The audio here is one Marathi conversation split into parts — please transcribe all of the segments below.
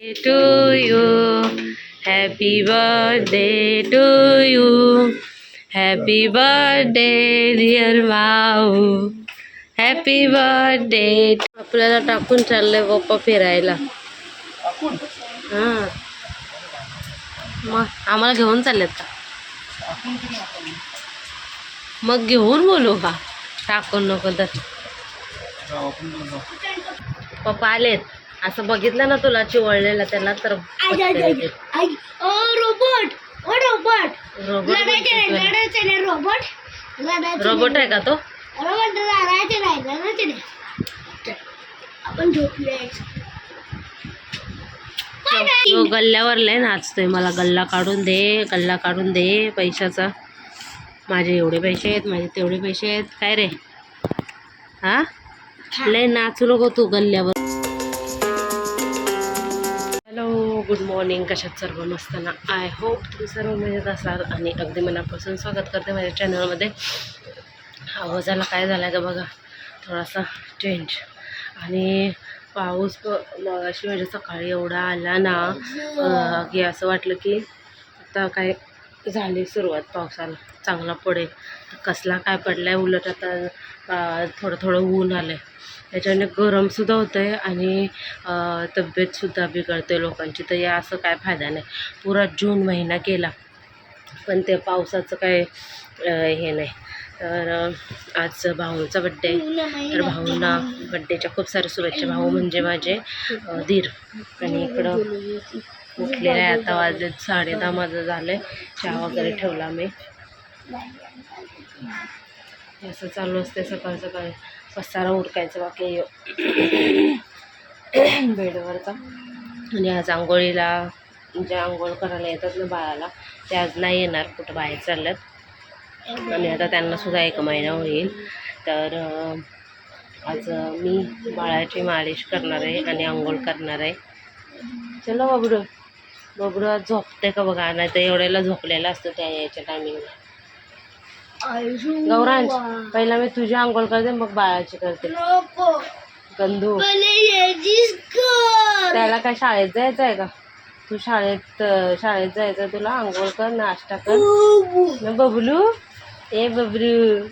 to you. Happy birthday to you. Happy birthday dear भाऊ हॅपी बर्थडे आपल्याला टाकून चाललंय पप्पा फिरायला. हा. मग आम्हाला घेऊन चाललेत का? मग. घेऊन बोलू का? टाकून नको तर. पप्पा आलेत. असं बघितलं ना तुला चिवळलेला त्याला तर रोबोट ओ रोबोट रोबोट रोबोट आहे का तो? आपण तो गल्ल्यावर लय नाचतोय मला. गल्ला काढून दे गल्ला काढून दे पैशाचा. माझे एवढे पैसे आहेत माझे तेवढे पैसे आहेत. काय रे? हा. लय नाचू नको तू गल्ल्यावर. गुड मॉर्निंग कशात सर्व मस्त ना? आय होप तुम्ही सर्व मजेत असाल आणि अगदी मनापासून स्वागत करते माझ्या चॅनलमध्ये आवाजाला काय झाला का बघा थोडासा चेंज आणि पाऊस अशी मगाशी म्हणजे सकाळी एवढा आला ना की असं वाटलं की आता काय झाली सुरुवात पावसाला. चांगला पडेल कसला काय पडला आहे उलट आता थोडं थोडं ऊन आलं आहे त्याच्याने गरमसुद्धा होतं आहे आणि तब्येतसुद्धा बिघडते लोकांची. तर या असं काय फायदा नाही. पुरा जून महिना केला पण ते पावसाचं काय हे नाही. तर आज भाऊंचा बड्डे आहे. तर भाऊंना बड्डेच्या खूप साऱ्या शुभेच्छा. भाऊ म्हणजे माझे धीर. आणि इकडं उठलेलं आहे. आता वाजलेत साडे दहा माझं झालं आहे चहा वगैरे ठेवला मी. असं चालू असते सकाळ सकाळी. पसारा उरकायचं बाकी बेडवरचा. आणि आज आंघोळीला जे आंघोळ करायला येतात ना बाळाला. ते आज नाही येणार कुठं बाहेर चालल्यात. आणि आता त्यांना सुद्धा एक महिना होईल. तर आज मी बाळाची मालिश करणार आहे आणि आंघोळ करणार आहे. चलो बाबडू. बबडू आज झोपते का बघा नाही तर एवढ्याला झोपलेला असतं त्या यायच्या टायमिंगला गौरांश पहिला मी तुझी आंघोळ करते मग बाळाची करते. गंधू. त्याला काय शाळेत जायचं आहे का? तू शाळेत शाळेत जायचं तुला आंघोळ कर नाश्ता कर. बबलू? ए बबरू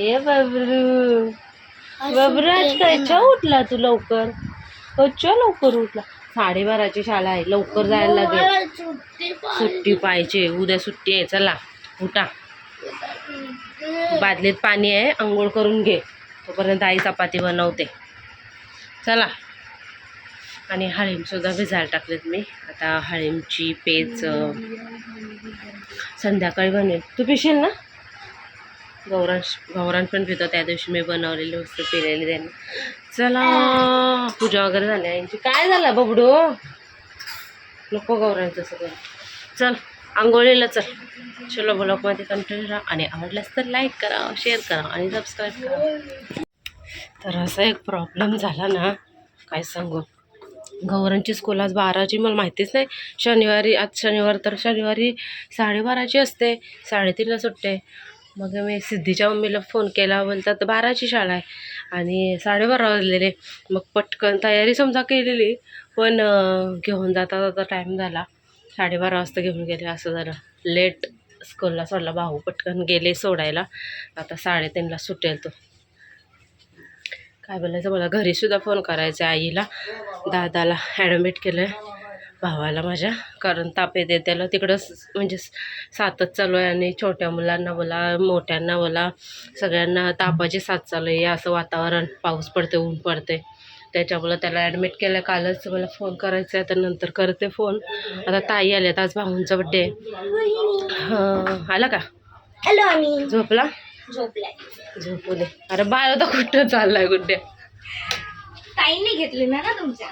ए बबरू बबरू आज कच्च्या उठला तू लवकर? कच्च्या लवकर उठला? साडेबाराची शाळा आहे. लवकर जायला लागेल. सुट्टी पाहिजे. उद्या सुट्टी आहे. चला उठा. बादलीत पाणी आहे. आंघोळ करून घे. तोपर्यंत आई चपाती बनवते. चला. आणि हळीमसुद्धा भिजायला टाकलेत मी. आता हळीमची पेज संध्याकाळी बनेल. तू पिशील ना? गौरांश गौरांश पण पितो. त्या दिवशी मी बनवलेली वस्तू पिलेली त्यांनी. चला पूजा वगैरे झाली यांची काय झालं बबडू? नको गौरांश तसं चल आंघोळीला चल. चलो ब्लॉगमध्ये कंटिन्यू राहा. आणि आवडल्यास तर लाईक करा शेअर करा आणि सबस्क्राईब करा. तर असा एक प्रॉब्लेम झाला ना काय सांगू? गौरांची स्कूल आज बाराची मला माहितीच नाही. शनिवारी आज शनिवार तर शनिवारी साडेबाराची असते. साडेतीनला सुट्टे मग मी सिद्धीच्या मम्मीला फोन केला बोलतात बाराची शाळा आहे. आणि साडेबारा वाजलेले. मग पटकन तयारी समजा केलेली पण घेऊन जाता जाता टाईम झाला. साडेबारा वाजता घेऊन गेले असं झालं. लेट स्कूलला सोडला भाऊ पटकन गेले सोडायला. आता साडेतीनला सुटेल तो. काय बोलायचं मला घरीसुद्धा फोन करायचा आहे आईला. दादाला ॲडमिट केलं आहे भावाला माझ्या कारण ताप येते त्याला तिकडं म्हणजे सातच चालू आहे आणि छोट्या मुलांना बोला मोठ्यांना बोला सगळ्यांना तापाची साथ चालू आहे. असं वातावरण पाऊस पडते ऊन पडते त्याच्यामुळं त्याला ॲडमिट केलं. कालच मला फोन करायचा आहे तर नंतर करते फोन आता ताई आल्यात. आज भाऊंचा बड्डे आला का? हॅलो आणि झोपला? झोपलाय. झोपू दे. अरे बाळ तर कुठं चाललाय गुड्डे? ताईने घेतले ना ना तुमच्या?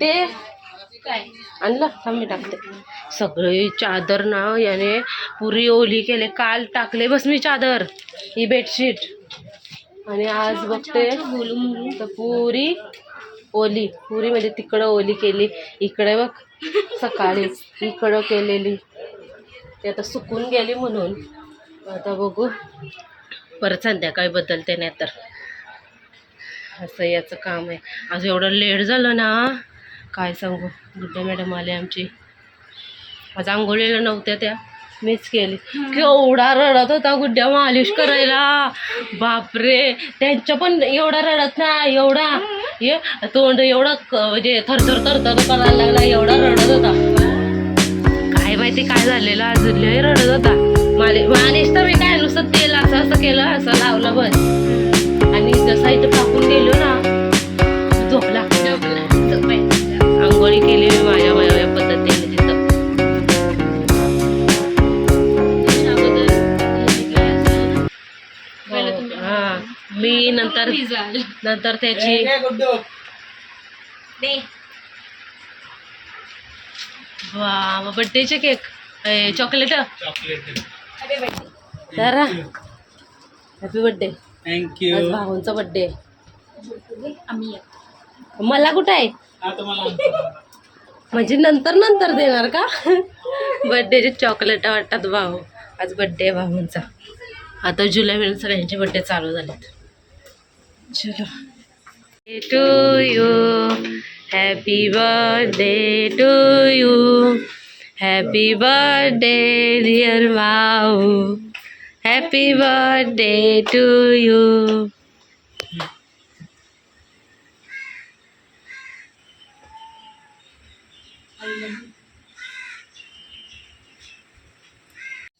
ते आणलं थांब मी टाकते. सगळी चादर ना याने पुरी ओली केले काल टाकले बस मी चादर ही बेडशीट. आणि आज बघते तर पुरी ओली पुरी म्हणजे तिकडं ओली केली इकडे बघ सकाळी इकडं केलेली. ते आता सुकून गेली म्हणून. आता बघू परत संध्याकाळी बदलते नाही तर असं याचं काम आहे. आज एवढं लेट झालं ना काय सांगू? गुड्डा मॅडम आले आमची. आज आंघोळीला नव्हत्या त्या. मीच केली. केवढा रडत होता गुड्ड्या मालिश करायला. बापरे. त्यांच्या पण एवढा रडत ना एवढा. हे तोंड एवढा क- म्हणजे थरथर थरथर करायला लागला. एवढा रडत होता. काय माहिती काय झालेलं आज लय रडत होता. मालिश मालिश तर मी काय नुसतं तेल असं असं केलं असं लावलं बस. आणि जसा इथं नंतर नंतर त्याची वा बड्डेचे केक चॉकलेट तर हॅपी बड्डे थँक्यू आज भाऊंचा बड्डे मला कुठं आहे? म्हणजे नंतर नंतर देणार का? बड्डेचे चॉकलेट वाटतात भाऊ. आज बड्डे आहे भाऊंचा. आता जुलै महिन्यात सगळ्यांचे बड्डे चालू झालेत. चलो। To you happy birthday to you happy birthday dear भाऊ हॅपी बर्थडे टू यू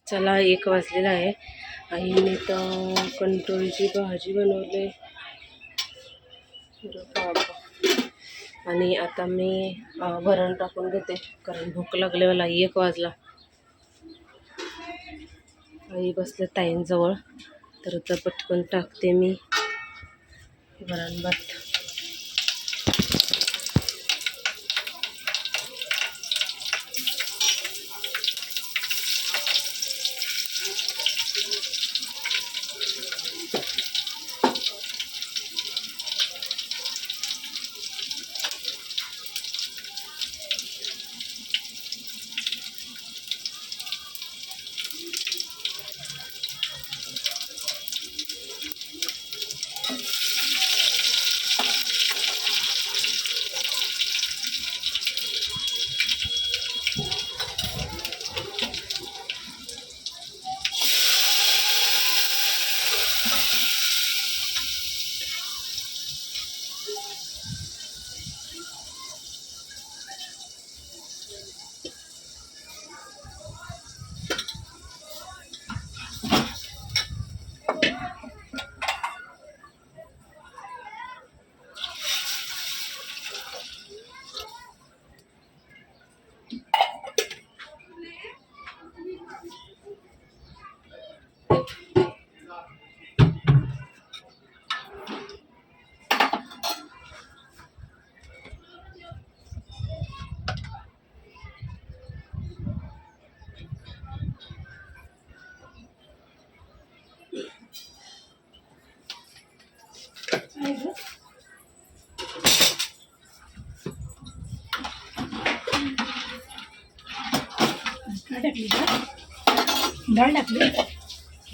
चला, एक वाजलेला आहे. आईने तर भाजी बनवली. आणि आता मी वरण टाकून घेते कारण भूक लागले मला एक वाजला. आई बसले ताईंजवळ तर पटकन टाकते मी वरण भात.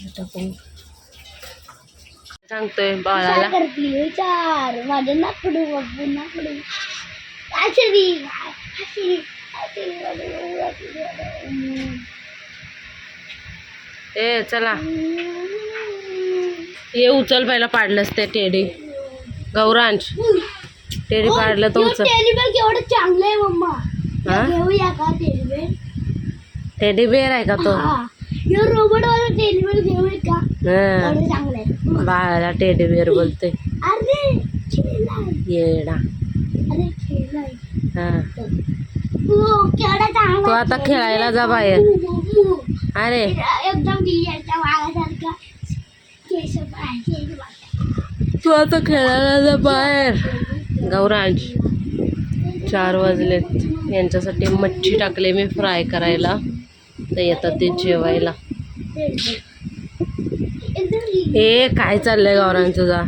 टाकून सांगतोय बाळाला. करते चार माझ्या नाकडू बाबू नाकडू आश्री आश्री ए चला. ये उचल पहिला पाडलंस ते टेडी. गौरांश. टेडी पाडलं तर उचल. केवढं चांगलं आहे मम्मा. हा? घेऊया का टेलिबेल टेडी बेअर आहे का तो? हा. यो रोबोट वाला का? हा. बाळाला टेडी बेअर बोलते येडा. अरे खेळाय हा. हो तू आता खेळायला जा बाहेर. मू, मू. अरे. तू आता खेळायला जा बाहेर. गौरांश चार वाजलेत. यांच्यासाठी मच्छी टाकले मी फ्राय करायला. तर येतात ते जेवायला. हे काय चाललंय गौरांच तुझा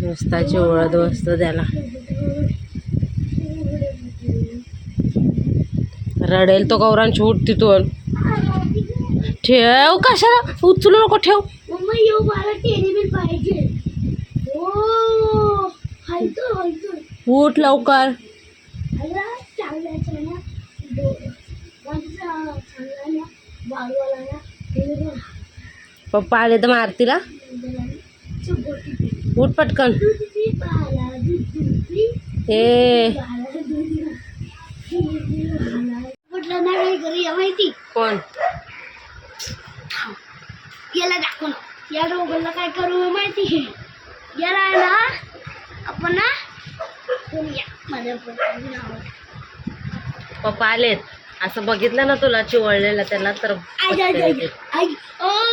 नुसता चिवळत बसतो त्याला. रडेल तो गौरांश उठ तिथून. ठेव कशाला? उचलू नको ठेव. उठ लवकर अगं चांगल्याचं ना दो- कोणतं चांगला ना बाळवाला ना ते बघ, पप्पा आले तर मारतीला. उठ पटकन. करूया माहिती कोण? याला दाखव ना. या काय करू माहिती? याला ना आपण ना. पप्पा आलेत. असं बघितलं ना तुला चिवळलेला त्याला तर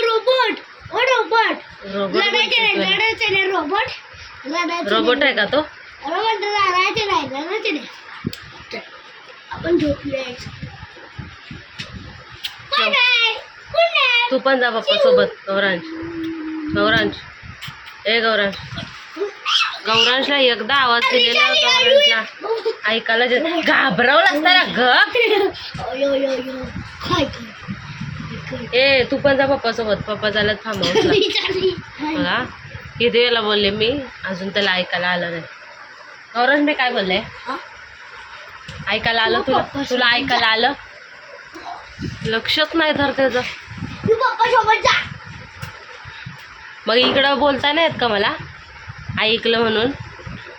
रोबोट. ओ रोबोट. Robot robot. आहे का तो? रोबोट लढायचे नाही लढायचे नाही. चल, आपण झोपले तू पण जा पप्पा सोबत गौरांश. गौरांश. ए गौरांश. गौरांशला एकदा आवाज दिलेला गौरांशला. ऐकायला जे- घाबरवलास त्याला ग ए तू पण जा पप्पा सोबत पप्पा झालं थांबव चालली बघा किती वेळेला बोलले मी अजून त्याला ऐकायला आलं नाही. गौरांश मी काय बोलले? हा? ऐकायला आलं तुला? तुला ऐकायला आलं? लक्षच नाही तर त्याचं. मग इकडं बोलता नाही येत का मला? ऐकलं म्हणून.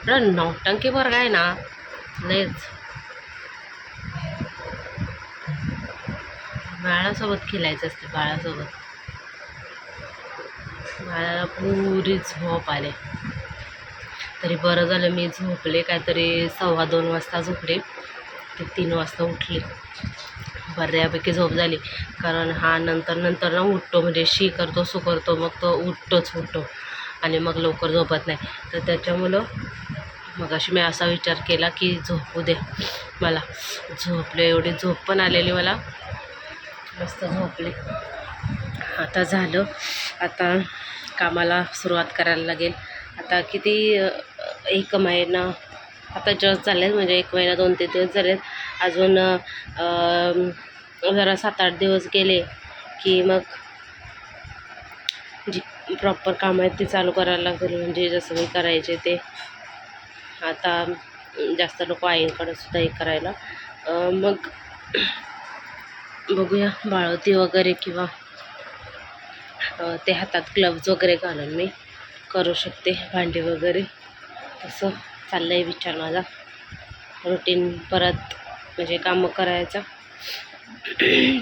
पण नौटंकी वर्ग आहे ना लयच. बाळासोबत खेळायचं असते बाळासोबत. बाळाला पुरी झोप आले. तरी बरं झालं मी झोपले काहीतरी सव्वा दोन वाजता झोपले. ते तीन वाजता उठले. बऱ्यापैकी झोप झाली. कारण हा नंतर नंतर ना उठतो म्हणजे शी करतो सू करतो मग तो उठतोच उठतो. आणि मग लवकर झोपत नाही. तर त्याच्यामुळं मग अशी मी असा विचार केला की झोपू दे मला. झोपले एवढी झोप पण आलेली मला. मस्त झोपले. आता झालं. आता कामाला सुरुवात करायला लागेल. आता किती एक महिना आता जस्ट झाले म्हणजे एक महिना दोन तीन दिवस झालेत. अजून जरा सात आठ दिवस गेले की मग जी प्रॉपर काम आहेत ते चालू करायला लागतील. म्हणजे जसं मी करायचे ते. आता जास्त लोक आईंकडं सुद्धा हे करायला. मग बघूया बाळवती वगैरे किंवा ते हातात ग्लव्ज वगैरे घालून मी करू शकते भांडी वगैरे. तसं चाललं आहे विचार माझा. रुटीन परत म्हणजे कामं करायचं.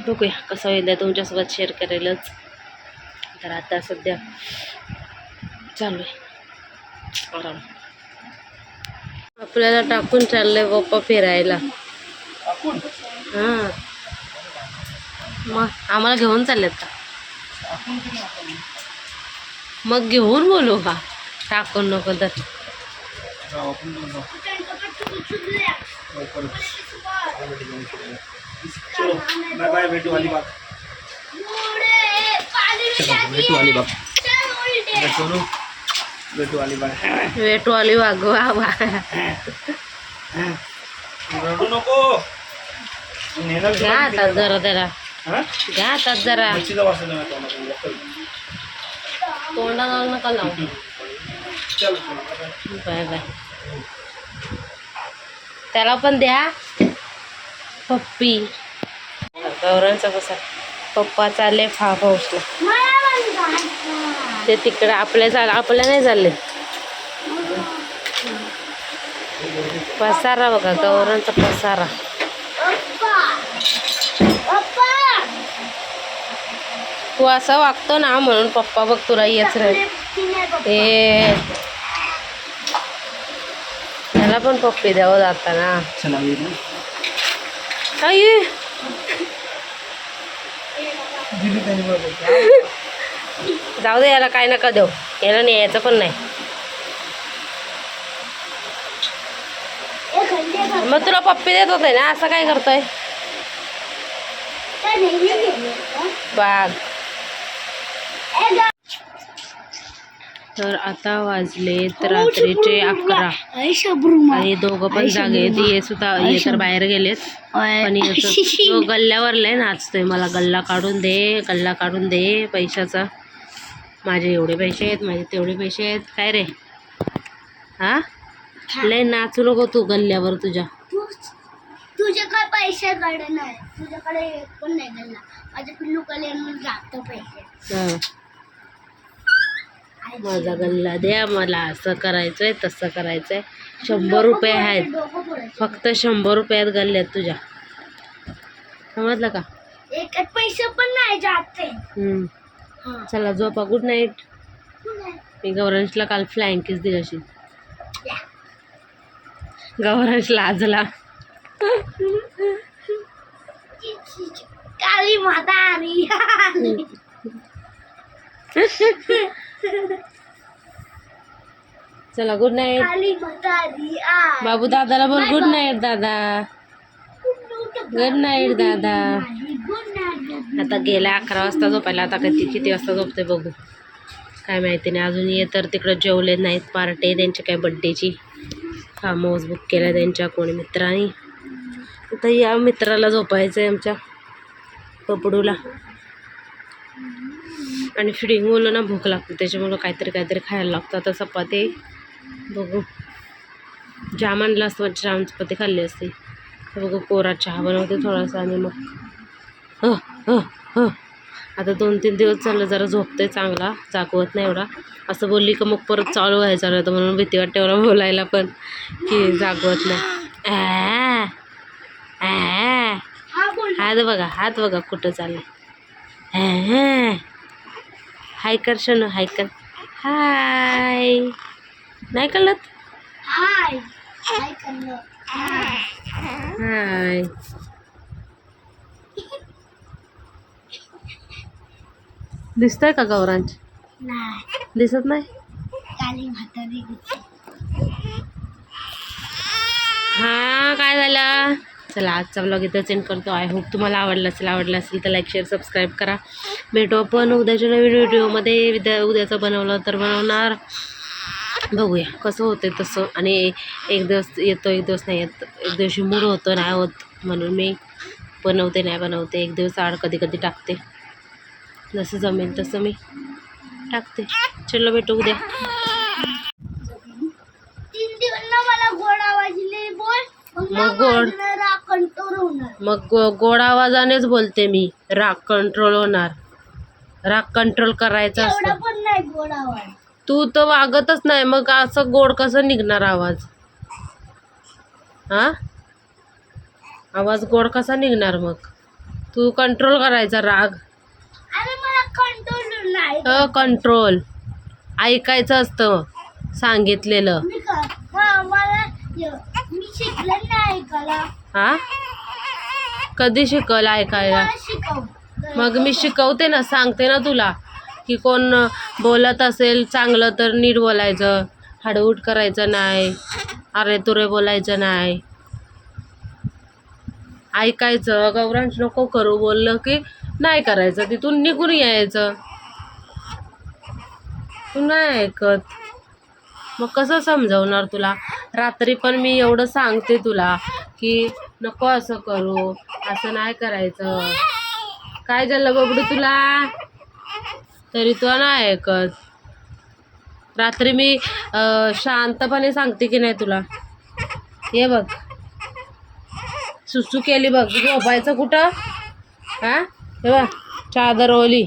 बघूया कसं होईल. तुमच्यासोबत शेअर करेलच. तर आता सध्या चालू आहे. आराम. आपल्याला टाकून चाललंय पप्पा फिरायला. हां. मग आम्हाला घेऊन चाललेत का? मग घेऊन बोलू का? टाकून नको तर. बाय बाय बेटू वाली बात बेटू वाली बात सोनू बेटू वाली बात वेटू आली वागवा वा. रडू नको. घ्या हातात जरा जरा हा? घ्या हातात जरा. तोंडा जाऊ नका लावू. चल. Bye bye. त्याला पण द्या. पप्पी. गौरांचा कसा पप्पा चालले फार्म हाऊसला ते तिकडे आपल्या चाल आपल्या नाही चालले पसारा बघा गौरांचा पसारा. तू असं वागतो ना म्हणून पप्पा बघ तुला येच रे ए. त्याला पण पप्पी द्यावं जाताना दिली त्यांनी बरोबर जाऊ दे याला काय नका देऊ. याला न्यायचं पण नाही. मग तुला पप्पी देत होते ना असं काय करतोय? बाग. तर आता वाजले रात्रीचे अकरा. आणि दोघं पण जागे आहेत. हे सुद्धा हे तर बाहेर गेलेत. याचं तो गल्ल्यावर लय नाचतोय मला गल्ला काढून दे गल्ला काढून दे पैशाचा. माझे एवढे पैसे आहेत माझे तेवढे पैसे आहेत. काय रे? हा? लय नाचू नको तू गल्ल्यावर तुझ्या. तू तुझ्याकडे पैशाकडे नाही. तुझ्याकडे एक पण नाही गल्ला. माझ्या पिल्लूकडे जात पैसे. हा. माझा गल्ला द्या मला असं करायचंय तसं करायचंय. शंभर रुपये आहेत. फक्त शंभर रुपयात गल्ल्यात तुझ्या. समजलं का? एक पैसे पण नाही जाते. हम्म. चला झोपा. गुड नाईट मी गौरांशला काल फ्लाईंग किस दिली अशी. गौरांश लाजला काली माता आली. चला गुड नाईट. बाबू दादाला बोल गुड नाईट दादा. गुड नाईट दादा. आता गेला अकरा वाजता झोपायला. आता किती किती वाजता झोपते बघू. काय माहिती नाही अजून ये तर तिकडं जेवले नाहीत. पार्टी त्यांची काय बड्डेची फार्म हाऊस बुक केला त्यांच्या कोणी मित्रांनी. आता या मित्राला झोपायचं आहे आमच्या पपडूला आणि फिडिंग मुलं ना भूक लागते. त्याच्यामुळं काहीतरी काहीतरी खायला लागतं. आता चपाती बघू. जाम आणलं असतं म्हणजे जाम चपाती खाल्ली असती. तर बघू कोरा चहा बनवते थोडासा आणि मग. ह ह ह. आता दोन तीन दिवस झालं जरा झोपते चांगला. जागवत नाही एवढा. असं बोलली का मग परत चालू व्हायचं नाही तर म्हणून भीती वाटते एवढा बोलायला पण की जागवत नाही. हा हात बघा हात बघा कुठं चाललंय. हाय कर शनू हाय कर. हाय नाही कळत हाय हाय दिसतंय का गौरांच नाही. दिसत नाही? हा काय झालं? चला आजचा ब्लॉग इथंच सेंड करतो. आय होप तुम्हाला आवडला असेल आवडला असेल तर लाईक शेअर सबस्क्राईब करा. भेटू आपण उद्याच्या नवीन व्हिडिओमध्ये उद्या उद्याचं बनवलं तर बनवणार. बघूया कसं होते तसं. आणि एक दिवस येतो एक दिवस नाही येत. एक दिवशी मूड होतो नाही होत म्हणून मी बनवते नाही बनवते. एक दिवस आड कधी कधी टाकते. जसं जमेल तसं मी टाकते. चलो भेटू उद्या. तीन दिवस मला गोड बोल. मग गोड. मग गो गोड आवाजानेच बोलते मी. राग कंट्रोल होणार. राग कंट्रोल करायचा असतो. तू तर वागतच नाही. मग असं गोड कसं निघणार आवाज? हा? आवाज गोड कसा निघणार मग? तू कंट्रोल करायचा राग. अरे मला कंट्रोल नाही. अ कंट्रोल ऐकायचं असतं. सांगितलेलं. हा हा? कधी शिकल ऐकायला? मग मी शिकवते ना सांगते ना तुला की कोण बोलत असेल चांगलं तर नीट बोलायचं हाडूट करायचं नाही अरे तुरे बोलायचं नाही. ऐकायचं गौरांश नको करू बोललं की नाही करायचं तिथून निघून यायचं. तू नाही ऐकत. मग कसं समजवणार तुला? रात्री पण मी एवढं सांगते तुला की नको असं करू असं नाही करायचं. काय झालं बबडू तुला? तरी तो नाही ऐकत. रात्री मी शांतपणे सांगते की नाही तुला. हे बघ. सुसू केली बघ. झोपायचं कुठं? हा? हे बघ. चादर ओली.